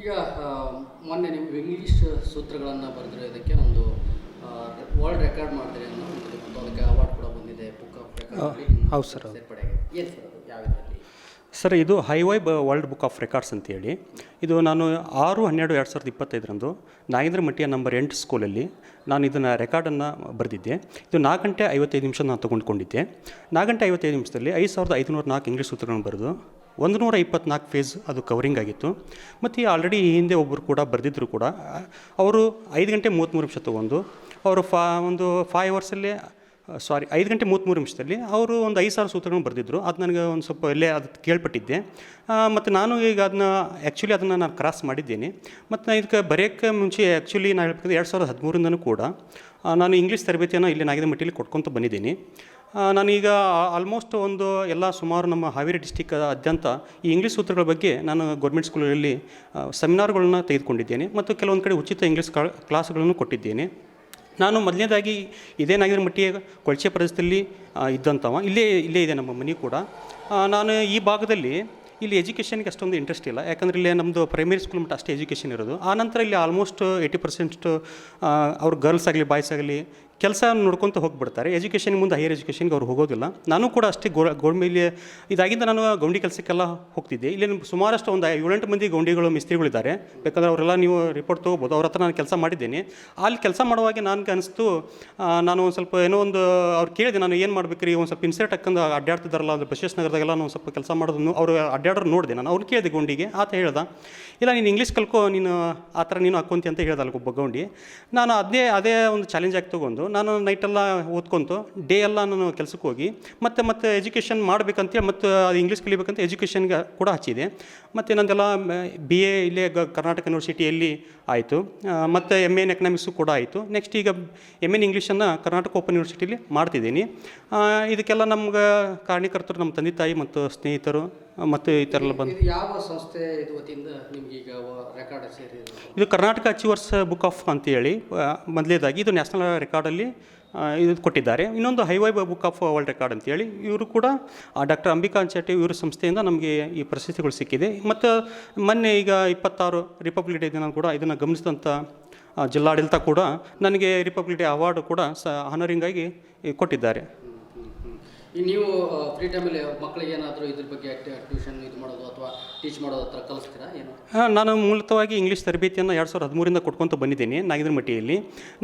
ಈಗ ಮೊನ್ನೆ ನಿಮ್ಮ ಇಂಗ್ಲೀಷ್ ಸೂತ್ರಗಳನ್ನು ಬರೆದಿರೋದಕ್ಕೆ ಒಂದು ವರ್ಲ್ಡ್ ರೆಕಾರ್ಡ್ ಮಾಡಿದ್ರೆ ಅನ್ನೋ ಒಂದು ಅದಕ್ಕೆ ಅವಾರ್ಡ್ ಕೂಡ ಬಂದಿದೆ ಬುಕ್ ಆಫ್ ರೆಕಾರ್ಡ್ ಹೌದು ಸರ್, ಹೌದು. ಏನು ಸರ್ ಯಾವ ಸರ್ ಇದು ಹೈವೈಬ್ ವರ್ಲ್ಡ್ ಬುಕ್ ಆಫ್ ರೆಕಾರ್ಡ್ಸ್ ಅಂತೇಳಿ ಇದು ನಾನು ಆರು ಹನ್ನೆರಡು ಎರಡು ಸಾವಿರದ ಇಪ್ಪತ್ತೈದರಂದು ನಾಗೇಂದ್ರ ಮಟ್ಟಿಯ ನಂಬರ್ ಎಂಟು ಸ್ಕೂಲಲ್ಲಿ ನಾನು ಇದನ್ನು ರೆಕಾರ್ಡನ್ನು ಬರೆದಿದ್ದೆ. ಇದು ನಾಲ್ಕು ಗಂಟೆ ಐವತ್ತೈದು ನಿಮಿಷ ನಾನು ತೊಗೊಂಡ್ಕೊಂಡಿದ್ದೆ. ನಾಲ್ಕು ಗಂಟೆ ಐವತ್ತೈದು ನಿಮಿಷದಲ್ಲಿ ಐದು ಸಾವಿರದ ಐದುನೂರ ನಾಲ್ಕು ಇಂಗ್ಲೀಷ್ ಸೂತ್ರಗಳನ್ನು ಬರೆದು ಒಂದು ನೂರ ಇಪ್ಪತ್ನಾಲ್ಕು ಫೇಸ್ ಅದು ಕವರಿಂಗ್ ಆಗಿತ್ತು. ಮತ್ತು ಆಲ್ರೆಡಿ ಈ ಹಿಂದೆ ಒಬ್ಬರು ಕೂಡ ಬರೆದಿದ್ದರು ಕೂಡ, ಅವರು ಐದು ಗಂಟೆ ಮೂವತ್ತ್ಮೂರು ನಿಮಿಷ ತೊಗೊಂಡು, ಅವರು ಫಾ, ಒಂದು ಫೈವ್ ಅವರ್ಸಲ್ಲೇ ಸಾರಿ ಐದು ಗಂಟೆ ಮೂವತ್ತ್ಮೂರು ನಿಮಿಷದಲ್ಲಿ ಅವರು ಒಂದು ಐದು ಸಾವಿರ ಸೂತ್ರಗಳನ್ನು ಬರೆದಿದ್ದರು ಅದು ನನಗೆ ಒಂದು ಸ್ವಲ್ಪ ಇಲ್ಲೇ ಅದು ಕೇಳ್ಪಟ್ಟಿದ್ದೆ. ಮತ್ತು ನಾನು ಈಗ ಅದನ್ನ ಆ್ಯಕ್ಚುಲಿ ಅದನ್ನು ನಾನು ಕ್ರಾಸ್ ಮಾಡಿದ್ದೇನೆ. ಮತ್ತು ಇದಕ್ಕೆ ಬರೆಯೋಕ್ಕೆ ಮುಂಚೆ ಆ್ಯಕ್ಚುಲಿ ನಾನು ಹೇಳ್ಬೇಕಂದ್ರೆ ಎರಡು ಸಾವಿರದ ಹದಿಮೂರಿಂದನೂ ಕೂಡ ನಾನು ಇಂಗ್ಲೀಷ್ ತರಬೇತಿಯನ್ನು ಇಲ್ಲಿ ನಾಗಿದ ಮಟ್ಟಿಲಿ ಕೊಟ್ಕೊತ ಬಂದಿದ್ದೀನಿ. ನಾನೀಗ ಆಲ್ಮೋಸ್ಟ್ ಒಂದು ಎಲ್ಲ ಸುಮಾರು ನಮ್ಮ ಹಾವೇರಿ ಡಿಸ್ಟಿಕ್ ಆದ್ಯಂತ ಈ ಇಂಗ್ಲೀಷ್ ಸೂತ್ರಗಳ ಬಗ್ಗೆ ನಾನು ಗೌರ್ಮೆಂಟ್ ಸ್ಕೂಲಲ್ಲಿ ಸೆಮಿನಾರ್ಗಳನ್ನ ತೆಗೆದುಕೊಂಡಿದ್ದೇನೆ ಮತ್ತು ಕೆಲವೊಂದು ಕಡೆ ಉಚಿತ ಇಂಗ್ಲೀಷ್ ಕ್ಲಾಸ್ಗಳನ್ನು ಕೊಟ್ಟಿದ್ದೇನೆ. ನಾನು ಮೊದಲನೇದಾಗಿ ಇದೇ ನಾಗರ ಮಟ್ಟಿಯ ಕೊಳಚೆ ಪ್ರದೇಶದಲ್ಲಿ ಇದ್ದಂಥವ. ಇಲ್ಲೇ ಇಲ್ಲೇ ಇದೆ ನಮ್ಮ ಮನೆ ಕೂಡ. ನಾನು ಈ ಭಾಗದಲ್ಲಿ ಇಲ್ಲಿ ಎಜುಕೇಷನ್ಗೆ ಅಷ್ಟೊಂದು ಇಂಟ್ರೆಸ್ಟ್ ಇಲ್ಲ. ಯಾಕಂದರೆ ಇಲ್ಲಿ ನಮ್ಮದು ಪ್ರೈಮರಿ ಸ್ಕೂಲ್ ಮಟ್ಟ ಅಷ್ಟೇ ಎಜುಕೇಷನ್ ಇರೋದು. ಆ ನಂತರ ಇಲ್ಲಿ ಆಲ್ಮೋಸ್ಟ್ ಏಯ್ಟಿ ಪರ್ಸೆಂಟ್ ಅವ್ರ ಗರ್ಲ್ಸ್ ಆಗಲಿ ಬಾಯ್ಸ್ ಆಗಲಿ ಕೆಲಸ ನೋಡ್ಕೊತ ಹೋಗ್ಬಿಡ್ತಾರೆ. ಎಜುಕೇಷನ್ ಮುಂದೆ ಹೈಯರ್ ಎಜುಕೇಷನ್ಗೆ ಅವ್ರು ಹೋಗೋದಿಲ್ಲ. ನಾನು ಕೂಡ ಅಷ್ಟೇ ಗೋ ಗೌಡ್ಮೇಲೆ ಇದಾಗಿಂದ ನಾನು ಗೌಂಡಿ ಕೆಲಸಕ್ಕೆಲ್ಲ ಹೋಗ್ತಿದ್ದೆ. ಇಲ್ಲಿ ಸುಮಾರಷ್ಟು ಒಂದು ಏಳೆಂಟು ಮಂದಿ ಗೌಂಡಿಗಳು, ಮಿಸ್ತ್ರಿಗಳಿದ್ದಾರೆ. ಯಾಕಂದರೆ ಅವರೆಲ್ಲ ನೀವು ರಿಪೋರ್ಟ್ ತೊಗೋಬೋದು. ಅವ್ರ ನಾನು ಕೆಲಸ ಮಾಡಿದ್ದೀನಿ. ಅಲ್ಲಿ ಕೆಲಸ ಮಾಡುವಾಗ ನನಗೆ ಅನಿಸ್ತು ನಾನು ಒಂದು ಸ್ವಲ್ಪ ಏನೋ ಒಂದು ಅವ್ರು ಕೇಳಿದೆ, ನಾನು ಏನು ಮಾಡ್ಬೇಕ್ರಿ? ಒಂದು ಸ್ವಲ್ಪ ಇನ್ಸರ್ಟ್ ಹಾಕೊಂಡು ಅಡ್ಡಾಡ್ತಿದ್ದಾರಲ್ಲ ಅದು ಬಸವೇಶ್ ನಗರದಾಗೆಲ್ಲ ನಾನು ಸ್ವಲ್ಪ ಕೆಲಸ ಮಾಡೋದನ್ನು ಅವರು ಅಡ್ಡಾಡೋರು ನೋಡಿದೆ. ನಾನು ಅವ್ರು ಕೇಳಿದೆ ಗೌಂಡಿಗೆ. ಆತ ಹೇಳ್ದೆ, ಇಲ್ಲ, ನೀನು ಇಂಗ್ಲೀಷ್ ಕಲ್ಕೋ, ನೀನು ಆ ಥರ ನೀನು ಹಾಕೊಂತಿ ಅಂತ ಹೇಳ್ದಲ್ಲ ಒಬ್ಬ ಗೌಂಡಿ. ನಾನು ಅದೇ ಅದೇ ಒಂದು ಚಾಲೆಂಜ್ ಆಗಿ ತೊಗೊಂಡು ನಾನು ನೈಟೆಲ್ಲ ಓದ್ಕೊಂತು ಡೇ ಎಲ್ಲ ನಾನು ಕೆಲಸಕ್ಕೆ ಹೋಗಿ, ಮತ್ತೆ ಮತ್ತೆ ಎಜುಕೇಷನ್ ಮಾಡಬೇಕಂತೇಳಿ ಮತ್ತು ಅದು ಇಂಗ್ಲೀಷ್ ಕಲಿಬೇಕಂತ ಎಜುಕೇಷನ್ಗೆ ಕೂಡ ಹಚ್ಚಿದೆ. ಮತ್ತು ನಂದೆಲ್ಲ ಬಿ ಎ ಇಲ್ಲೇ ಕರ್ನಾಟಕ ಯೂನಿವರ್ಸಿಟಿಯಲ್ಲಿ ಆಯಿತು. ಮತ್ತು ಎಂ ಎನ್ ಎಕನಾಮಿಕ್ಸು ಕೂಡ ಆಯಿತು. ನೆಕ್ಸ್ಟ್ ಈಗ ಎಂ ಎನ್ ಇಂಗ್ಲೀಷನ್ನು ಕರ್ನಾಟಕ ಓಪನ್ ಯೂನಿವರ್ಸಿಟಿಯಲ್ಲಿ ಮಾಡ್ತಿದ್ದೀನಿ. ಇದಕ್ಕೆಲ್ಲ ನಮ್ಗೆ ಕಾರಣೀಕರ್ತರು ನಮ್ಮ ತಂದೆ ತಾಯಿ ಮತ್ತು ಸ್ನೇಹಿತರು ಮತ್ತು ಈ ಥರ ಎಲ್ಲ ಬಂದು. ಯಾವ ಸಂಸ್ಥೆ ಇದು ವತಿಯಿಂದ ನಿಮ್ಗೆ ಈಗ ರೆಕಾರ್ಡ್ ಸೇರಿ ಇದು ಕರ್ನಾಟಕ ಅಚೀವರ್ಸ್ ಬುಕ್ ಆಫ್ ಅಂತೇಳಿ ಮೊದಲೇದಾಗಿ ಇದು ನ್ಯಾಷನಲ್ ರೆಕಾರ್ಡಲ್ಲಿ ಇದು ಕೊಟ್ಟಿದ್ದಾರೆ. ಇನ್ನೊಂದು ಹೈವೈ ಬುಕ್ ಆಫ್ ವರ್ಲ್ಡ್ ರೆಕಾರ್ಡ್ ಅಂತೇಳಿ ಇವರು ಕೂಡ ಡಾಕ್ಟರ್ ಅಂಬಿಕಾ ಅಂಚೆಟ್ಟಿ ಇವರ ಸಂಸ್ಥೆಯಿಂದ ನಮಗೆ ಈ ಪ್ರಶಸ್ತಿಗಳು ಸಿಕ್ಕಿದೆ. ಮತ್ತು ಮೊನ್ನೆ ಈಗ ಇಪ್ಪತ್ತಾರು ರಿಪಬ್ಲಿಕ್ ಡೇ ದಿನ ಕೂಡ ಇದನ್ನು ಗಮನಿಸಿದಂಥ ಜಿಲ್ಲಾಡಳಿತ ಕೂಡ ನನಗೆ ರಿಪಬ್ಲಿಕ್ ಡೇ ಅವಾರ್ಡು ಕೂಡ ಸ ಆನರಿಂಗಾಗಿ ಕೊಟ್ಟಿದ್ದಾರೆ. ಈಗ ನೀವು ಫ್ರೀ ಟೈಮಲ್ಲಿ ಮಕ್ಕಳಿಗೆ ಏನಾದರೂ ಇದ್ರ ಬಗ್ಗೆ ಟ್ಯೂಷನ್ ಇದು ಮಾಡೋದು ಅಥವಾ ಟೀಚ್ ಮಾಡೋದು ಹತ್ರ ಕಲಿಸ್ತೀರಾ ಏನು? ಹಾಂ, ನಾನು ಮೂಲತವಾಗಿ ಇಂಗ್ಲೀಷ್ ತರಬೇತಿಯನ್ನು ಎರಡು ಸಾವಿರದ ಹದಿಮೂರಿಂದ ಕೊಟ್ಕೊತ ಬಂದಿದ್ದೀನಿ ನಾಗಿದ್ರ ಮಟ್ಟಿಯಲ್ಲಿ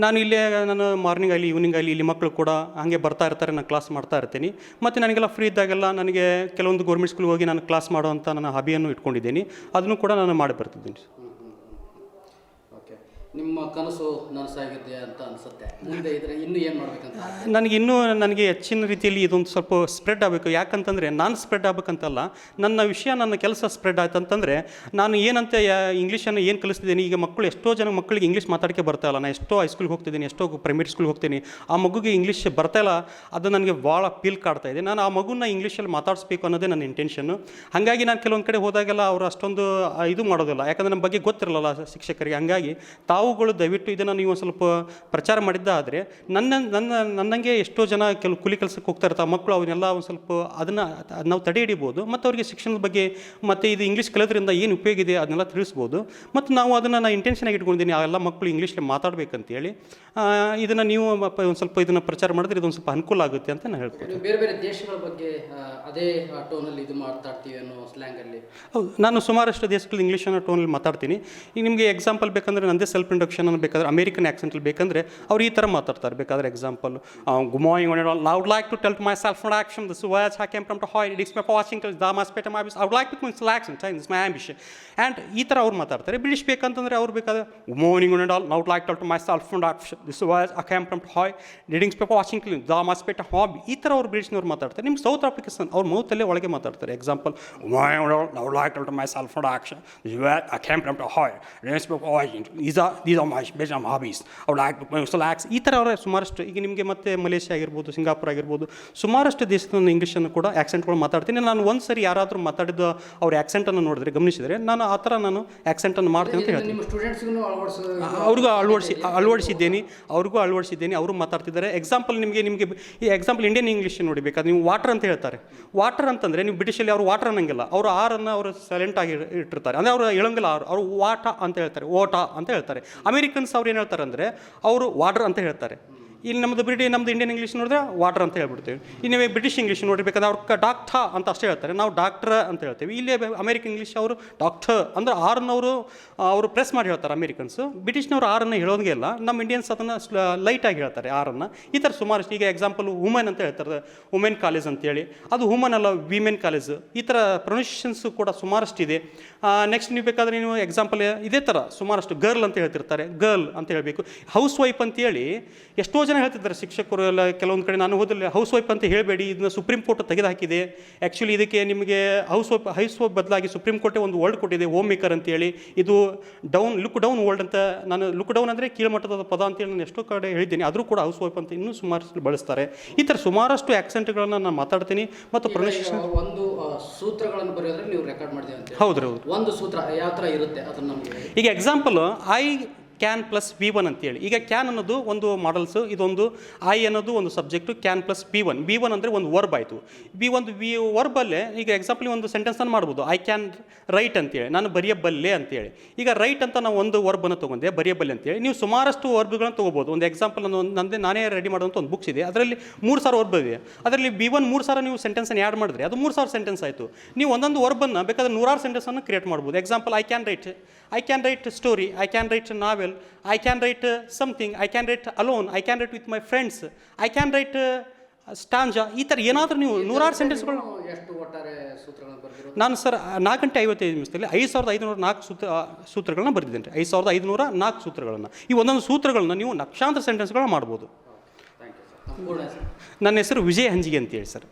ನಾನು ಇಲ್ಲೇ, ನಾನು ಮಾರ್ನಿಂಗ್ ಆಗಲಿ ಈವ್ನಿಂಗ್ ಆಗಲಿ ಇಲ್ಲಿ ಮಕ್ಕಳು ಕೂಡ ಹಾಗೆ ಬರ್ತಾ ಇರ್ತಾರೆ, ನಾನು ಕ್ಲಾಸ್ ಮಾಡ್ತಾ ಇರ್ತೀನಿ. ಮತ್ತು ನನಗೆಲ್ಲ ಫ್ರೀ ಇದ್ದಾಗೆಲ್ಲ ನನಗೆ ಕೆಲವೊಂದು ಗೌರ್ಮೆಂಟ್ ಸ್ಕೂಲ್ಗೆ ಹೋಗಿ ನಾನು ಕ್ಲಾಸ್ ಮಾಡುವಂಥ ನನ್ನ ಹಾಬಿಯನ್ನು ಇಟ್ಕೊಂಡಿದ್ದೀನಿ. ಅದನ್ನು ಕೂಡ ನಾನು ಮಾಡಿ ಬರ್ತಿದ್ದೀನಿ. ನಿಮ್ಮ ಕನಸು ನನಸಾಗಿದೆ ಅಂತ ಅನಿಸುತ್ತೆ. ಮುಂದೆ ಇದ್ರೆ ಇನ್ನೂ ಏನು ಮಾಡ್ಬೇಕಂತ? ನನಗೆ ಇನ್ನೂ ನನಗೆ ಹೆಚ್ಚಿನ ರೀತಿಯಲ್ಲಿ ಇದೊಂದು ಸ್ವಲ್ಪ ಸ್ಪ್ರೆಡ್ ಆಗಬೇಕು. ಯಾಕಂತಂದರೆ ನಾನು ಸ್ಪ್ರೆಡ್ ಆಗಬೇಕಂತಲ್ಲ, ನನ್ನ ವಿಷಯ, ನನ್ನ ಕೆಲಸ ಸ್ಪ್ರೆಡ್ ಆಯ್ತು ಅಂತಂದರೆ ನಾನು ಏನಂತ ಇಂಗ್ಲೀಷನ್ನು ಏನು ಕಲಿಸ್ತಿದ್ದೀನಿ, ಈಗ ಮಕ್ಕಳು ಎಷ್ಟೋ ಜನ ಮಕ್ಕಳಿಗೆ ಇಂಗ್ಲೀಷ್ ಮಾತಾಡೋಕ್ಕೆ ಬರ್ತಾ ಇಲ್ಲ. ನಾನು ಎಷ್ಟೋ ಹೈಸ್ಕೂಲ್ಗೆ ಹೋಗ್ತಿದ್ದೀನಿ, ಎಷ್ಟೋ ಪ್ರೈಮರಿ ಸ್ಕೂಲ್ಗೆ ಹೋಗ್ತೀನಿ. ಆ ಮಗುಗೆ ಇಂಗ್ಲೀಷ್ ಬರ್ತಾ ಇಲ್ಲ, ಅದು ನನಗೆ ಭಾಳ ಫೀಲ್ ಕಾಡ್ತಾ ಇದೆ. ನಾನು ಆ ಮಗುನ ಇಂಗ್ಲೀಷಲ್ಲಿ ಮಾತಾಡಿಸ್ಬೇಕು ಅನ್ನೋದೇ ನನ್ನ ಇಂಟೆನ್ಷನ್ನು ಹಾಗಾಗಿ ನಾನು ಕೆಲವೊಂದು ಕಡೆ ಹೋದಾಗೆಲ್ಲ ಅವರು ಅಷ್ಟೊಂದು ಇದು ಮಾಡೋದಿಲ್ಲ. ಯಾಕಂದರೆ ನಮ್ಮ ಬಗ್ಗೆ ಗೊತ್ತಿರಲ್ಲ ಶಿಕ್ಷಕರಿಗೆ. ಹಂಗಾಗಿ ತಾವುಗಳು ದಯವಿಟ್ಟು ಇದನ್ನು ನೀವು ಸ್ವಲ್ಪ ಪ್ರಚಾರ ಮಾಡಿದ್ದಾದರೆ ನನ್ನ ನನ್ನ ನನ್ನಂಗೆ ಎಷ್ಟೋ ಜನ ಕೆಲವು ಕೂಲಿ ಕೆಲಸಕ್ಕೆ ಹೋಗ್ತಾ ಇರ್ತಾರೆ ಮಕ್ಕಳು ಅವನ್ನೆಲ್ಲ ಒಂದು ಸ್ವಲ್ಪ ಅದನ್ನು ನಾವು ತಡೆ ಹಿಡಿಬೋದು ಮತ್ತು ಅವರಿಗೆ ಶಿಕ್ಷಣದ ಬಗ್ಗೆ ಮತ್ತು ಇದು ಇಂಗ್ಲೀಷ್ ಕಲಿಯೋದ್ರಿಂದ ಏನು ಉಪಯೋಗ ಇದೆ ಅದನ್ನೆಲ್ಲ ತಿಳಿಸ್ಬೋದು ಮತ್ತು ನಾವು ಅದನ್ನು ನಾನು ಇಂಟೆನ್ಷನ್ ಆಗಿ ಇಟ್ಕೊಂಡಿದ್ದೀನಿ ಆ ಎಲ್ಲ ಮಕ್ಕಳು ಇಂಗ್ಲೀಷಲ್ಲಿ ಮಾತಾಡಬೇಕಂತೇಳಿ ಇದನ್ನು ನೀವು ಒಂದು ಸ್ವಲ್ಪ ಇದನ್ನು ಪ್ರಚಾರ ಮಾಡಿದ್ರೆ ಇದೊಂದು ಸ್ವಲ್ಪ ಅನುಕೂಲ ಆಗುತ್ತೆ ಅಂತ ನಾನು ಹೇಳ್ತೀನಿ ಬೇರೆ ಬೇರೆ ದೇಶಗಳ ಬಗ್ಗೆ ಅದೇ ಟೋನಲ್ಲಿ ಇದು ಮಾತಾಡ್ತೀವಿ ಅನ್ನೋ ಸ್ಲ್ಯಾಂಗಲ್ಲಿ ಹೌದು ನಾನು ಸುಮಾರಷ್ಟು ದೇಶಗಳು ಇಂಗ್ಲೀಷನ್ನು ಟೋನಲ್ಲಿ ಮಾತಾಡ್ತೀನಿ. ಈಗ ನಿಮಗೆ ಎಕ್ಸಾಂಪಲ್ ಬೇಕಂದರೆ ನಂದೇ ಸೆಲ್ಫ್ ಇಂಟ್ರೊಡಕ್ಷನ್ ಬೇಕಾದ್ರೆ ಅಮೇರಿಕನ್ ಆ್ಯಕ್ಸೆಂಟಲ್ಲಿ ಬೇಕಂದರೆ ಅವ್ರು ಈ ಥರ ಮಾತಾಡ್ತಾರೆ. ಬೇಕಾದ್ರೆ example good morning I would like to tell to my self action this watch I came from to hi it's my watching the ಮಾಸ್ಪೇಟ my I would like to means ಲ್ಯಾಕ್ಷನ್ time is my ambition and ಈ ಥರ ಅವ್ರು ಮಾತಾಡ್ತಾರೆ. British ಬೇಕಂತಂದರೆ ಅವ್ರು ಬೇಕಾದ್ರೆ good morning I would like tell to my self action this watch I from to hi readings paper watching the ಮಾಸ್ಪೇಟ hobby ಈ ಥರ ಅವ್ರು ಬ್ರಿಟಿಷ್ನವ್ರು ಮಾತಾಡ್ತಾರೆ. ನಿಮ್ಮ ಸೌತ್ ಆಫ್ರಿಕನ್ ಅವ್ರ ಮೌತಲ್ಲೇ ಒಳಗೆ ಮಾತಾಡ್ತಾರೆ. ಎಕ್ಸಾಂಪಲ್ ನಾವು like to my self introduction I came from to hi readings paper watching is these are my base am hobbies ಅವ್ರು ಆ್ಯಕ್ಟ್ ಆ್ಯಕ್ಸ್ ಈ ಥರ ಅವರೇ ಸುಮಾರಷ್ಟು ಈಗ ನಿಮಗೆ ಮತ್ತೆ ಮಲೇಷ್ಯಾ ಆಗಿರ್ಬೋದು ಸಿಂಗಾಪುರ್ ಆಗಿರ್ಬೋದು ಸುಮಾರಷ್ಟು ದೇಶದ ಇಂಗ್ಲೀಷನ್ನು ಕೂಡ ಆ್ಯಕ್ಸೆಂಟ್ಗಳು ಮಾತಾಡ್ತೀನಿ. ನಾನು ಒಂದು ಸರಿ ಯಾರಾದರೂ ಮಾತಾಡಿದ ಅವ್ರ ಆ್ಯಕ್ಸೆಂಟನ್ನು ನೋಡಿದ್ರೆ ಗಮನಿಸಿದರೆ ನಾನು ಆ ಥರ ನಾನು ಆ್ಯಕ್ಸೆಂಟನ್ನು ಮಾಡ್ತೀನಿ ಅಂತ ಹೇಳ್ತೀನಿ. ಅವ್ರಿಗೂ ಅಳವಡಿಸಿ ಅಳವಡಿಸಿದ್ದೇನೆ. ಅವ್ರಿಗೂ ಅಳವಡಿಸಿದ್ದೇನೆ. ಅವರು ಮಾತಾಡ್ತಿದ್ದಾರೆ. ಎಕ್ಸಾಂಪಲ್ ನಿಮಗೆ ನಿಮಗೆ ಈ ಎಕ್ಸಾಂಪಲ್ ಇಂಡಿಯನ್ ಇಂಗ್ಲೀಷ್ ನೋಡಿ ಬೇಕಾದ್ರೆ ನೀವು ವಾಟರ್ ಅಂತ ಹೇಳ್ತಾರೆ. ವಾಟರ್ ಅಂತಂದರೆ ನೀವು ಬ್ರಿಟಿಷಲ್ಲಿ ಅವರು ವಾಟರ್ ಅನ್ನಂಗಿಲ್ಲ. ಅವರು ಆರನ್ನು ಅವರು ಸೈಲೆಂಟ್ ಆಗಿ ಇಟ್ಟಿರ್ತಾರೆ. ಅಂದರೆ ಅವರು ಹೇಳಂಗಿಲ್ಲ ಅವ್ರು ಅವರು ವಾಟ ಅಂತ ಹೇಳ್ತಾರೆ. ಓಟ ಅಂತ ಹೇಳ್ತಾರೆ. ಅಮೇರಿಕನ್ಸ್ ಅವ್ರು ಏನು ಹೇಳ್ತಾರೆ ಅಂದರೆ ಅವರು ವಾಡ್ರ್ ಅಂತ ಹೇಳ್ತಾರೆ. ಇಲ್ಲಿ ನಮ್ಮದು ಬ್ರಿಟಿ ನಮ್ಮದು ಇಂಡಿಯನ್ ಇಂಗ್ಲೀಷ್ ನೋಡಿದ್ರೆ ವಾಟರ್ ಅಂತ ಹೇಳ್ಬಿಡ್ತೀವಿ. ಇನ್ನು ಬ್ರಿಟಿಷ್ ಇಂಗ್ಲೀಷ್ ನೋಡಿರ್ಬೇಕಾದ್ರೆ ಅವ್ರು ಡಾಕ್ಟಾ ಅಂತ ಅಷ್ಟೇ ಹೇಳ್ತಾರೆ. ನಾವು ಡಾಕ್ಟರ್ ಅಂತ ಹೇಳ್ತೀವಿ. ಇಲ್ಲಿ ಅಮೇರಿಕನ್ ಇಂಗ್ಲೀಷ್ ಅವರು ಡಾಕ್ಟರ್ ಅಂದ್ರೆ ಆರ್ನವರು ಅವರು ಪ್ರೆಸ್ ಮಾಡಿ ಹೇಳ್ತಾರೆ ಅಮೇರಿಕನ್ಸು ಬ್ರಿಟಿಷ್ನವರು ಆರನ್ನು ಹೇಳೋದೇ ಇಲ್ಲ. ನಮ್ಮ ಇಂಡಿಯನ್ಸ್ ಅದನ್ನು ಲೈಟಾಗಿ ಹೇಳ್ತಾರೆ ಆರನ್ನು ಈ ಥರ ಸುಮಾರು ಈಗ ಎಕ್ಸಾಂಪಲ್ ವುಮೆನ್ ಅಂತ ಹೇಳ್ತಾರೆ. ವುಮೆನ್ ಕಾಲೇಜ್ ಅಂತೇಳಿ. ಅದು ವುಮನ್ ಅಲ್ಲ ವಿಮೆನ್ ಕಾಲೇಜ್ ಈ ಥರ ಪ್ರೊನೌನ್ಸಿಯೇಷನ್ಸು ಕೂಡ ಸುಮಾರಷ್ಟು ಇದೆ. ನೆಕ್ಸ್ಟ್ ನೀವು ಬೇಕಾದರೆ ನೀವು ಎಕ್ಸಾಂಪಲ್ ಇದೇ ಥರ ಸುಮಾರಷ್ಟು ಗರ್ಲ್ ಅಂತ ಹೇಳ್ತಿರ್ತಾರೆ. ಗರ್ಲ್ ಅಂತ ಹೇಳಬೇಕು. ಹೌಸ್ ವೈಫ್ ಅಂತೇಳಿ ಎಷ್ಟೋ ಜನ ಹೇಳ್ತಿದ್ದಾರೆ ಶಿಕ್ಷಕರು ಎಲ್ಲ. ಕೆಲವೊಂದು ಕಡೆ ನಾನು ಹೋದಲ್ಲಿ ಹೌಸ್ ವೈಫ್ ಅಂತ ಹೇಳಬೇಡಿ ಇದನ್ನ ಸುಪ್ರೀಂ ಕೋರ್ಟ್ ತೆಗೆದು ಹಾಕಿದೆ ಆ್ಯಕ್ಚುಲಿ ಇದಕ್ಕೆ ನಿಮಗೆ ಹೌಸ್ ವೈಫ್ ಹೌಸ್ ವೈಫ್ ಬದಲಾಗಿ ಸುಪ್ರೀಂ ಕೋರ್ಟೇ ಒಂದು ವರ್ಲ್ಡ್ ಕೊಟ್ಟಿದೆ ಹೋಮ್ ಮೇಕರ್ ಅಂತೇಳಿ. ಇದು ಡೌನ್ ಲುಕ್ ಡೌನ್ ವರ್ಲ್ಡ್ ಅಂತ ನಾನು ಲುಕ್ ಡೌನ್ ಅಂದರೆ ಕೀಳ್ಮಟ್ಟದ ಪದ ಅಂತೇಳಿ ನಾನು ಎಷ್ಟೋ ಕಡೆ ಹೇಳಿದ್ದೀನಿ. ಆದರೂ ಕೂಡ ಹೌಸ್ ವೈಫ್ ಅಂತ ಇನ್ನೂ ಸುಮಾರು ಬಳಸ್ತಾರೆ. ಈ ಥರ ಸುಮಾರಷ್ಟು ಆ್ಯಕ್ಸೆಂಟ್ಗಳನ್ನು ನಾನು ಮಾತಾಡ್ತೀನಿ. ಮತ್ತು ಪ್ರೊನೌನ್ಸಿಯೇಷನ್ ಒಂದು ಸೂತ್ರಗಳನ್ನು ಬರೆಯೋದ್ರಲ್ಲಿ ನೀವು ರೆಕಾರ್ಡ್ ಮಾಡಿದೆ ಹೌದು ಹೌದು. ಒಂದು ಸೂತ್ರ ಯಾವ ಥರ ಇರುತ್ತೆ? ಅದನ್ನು ಈಗ example I can plus B one ಅಂತೇಳಿ. ಈಗ ಕ್ಯಾನ್ ಅನ್ನೋದು ಒಂದು ಮಾಡಲ್ಸು ಇದೊಂದು ಐ ಅನ್ನೋದು ಒಂದು subject can plus B one B one ಅಂದರೆ ಒಂದು ವರ್ಬ್ ಆಯಿತು. ಬಿ ಒಂದು ವಿ ವರ್ಬಲ್ಲೇ ಈಗ ಎಕ್ಸಾಂಪಲ್ ಒಂದು ಸೆಂಟೆನ್ಸನ್ನು ಮಾಡ್ಬೋದು. ಐ ಕ್ಯಾನ್ ರೈಟ್ ಅಂತೇಳಿ. ನಾನು ಬರೆಯಬಲ್ಲೆ ಅಂತೇಳಿ. ಈಗ ರೈಟ್ ಅಂತ ನಾವು ಒಂದು ವರ್ಬನ್ನು ತೊಗೊಂಡೆ ಬರೆಯಬಲ್ಲೆ ಅಂತೇಳಿ. ನೀವು ಸುಮಾರಷ್ಟು ವರ್ಬ್ಗಳನ್ನು ತೊಗೋಬೋದು. ಒಂದು ಎಕ್ಸಾಂಪಲ್ ನಂದೇ ನಾನೇ ರೆಡಿ ಮಾಡುವಂಥ ಒಂದು ಬುಕ್ಸ್ ಇದೆ. ಅದರಲ್ಲಿ ಮೂರು ಸಾವಿರ ವರ್ಬ್ ಇದೆ. ಅದರಲ್ಲಿ ಬಿ ಒನ್ ಮೂರು ಸಾವಿರ ನೀವು ಸೆಂಟೆನ್ಸನ್ನು ಆ್ಯಡ್ ಮಾಡಿದ್ರೆ ಅದು ಮೂರು ಸಾವಿರ ಸೆಂಟೆನ್ಸ್ ಆಯಿತು. ನೀವು ಒಂದೊಂದು ವರ್ಬನ್ನು ಬೇಕಾದ್ರೆ ನೂರಾರು ಸೆಂಟೆನ್ಸನ್ನು ಕ್ರಿಯೇಟ್ ಮಾಡ್ಬೋದು. Example I can write I can write story I can write novel I can write something I can write alone I can write with my friends I can write stanza ಈ ಥರ ಏನಾದರೂ ನೀವು ನೂರಾರು ಸೆಂಟೆನ್ಸ್ಗಳು ಎಷ್ಟು ಒಟ್ಟಾರೆ ಸೂತ್ರಗಳನ್ನು ನಾನು ಸರ್ ನಾಲ್ಕು ಗಂಟೆ ಐವತ್ತೈದು ನಿಮಿಷದಲ್ಲಿ ಐದು ಸಾವಿರದ ಐದುನೂರ ನಾಲ್ಕು ಸೂತ್ರ ಸೂತ್ರಗಳನ್ನ ಬರೆದಿದ್ದೇನೆ. ಐದು ಸಾವಿರದ ಐದುನೂರ ನಾಲ್ಕು ಸೂತ್ರಗಳನ್ನು. ಈ ಒಂದೊಂದು ಸೂತ್ರಗಳನ್ನು ನೀವು ಲಕ್ಷಾಂತರ ಸೆಂಟೆನ್ಸ್ಗಳನ್ನ ಮಾಡ್ಬೋದು. ನನ್ನ ಹೆಸರು ವಿಜಯ್ ಹಂಜಿಗೆ ಅಂತೇಳಿ ಸರ್.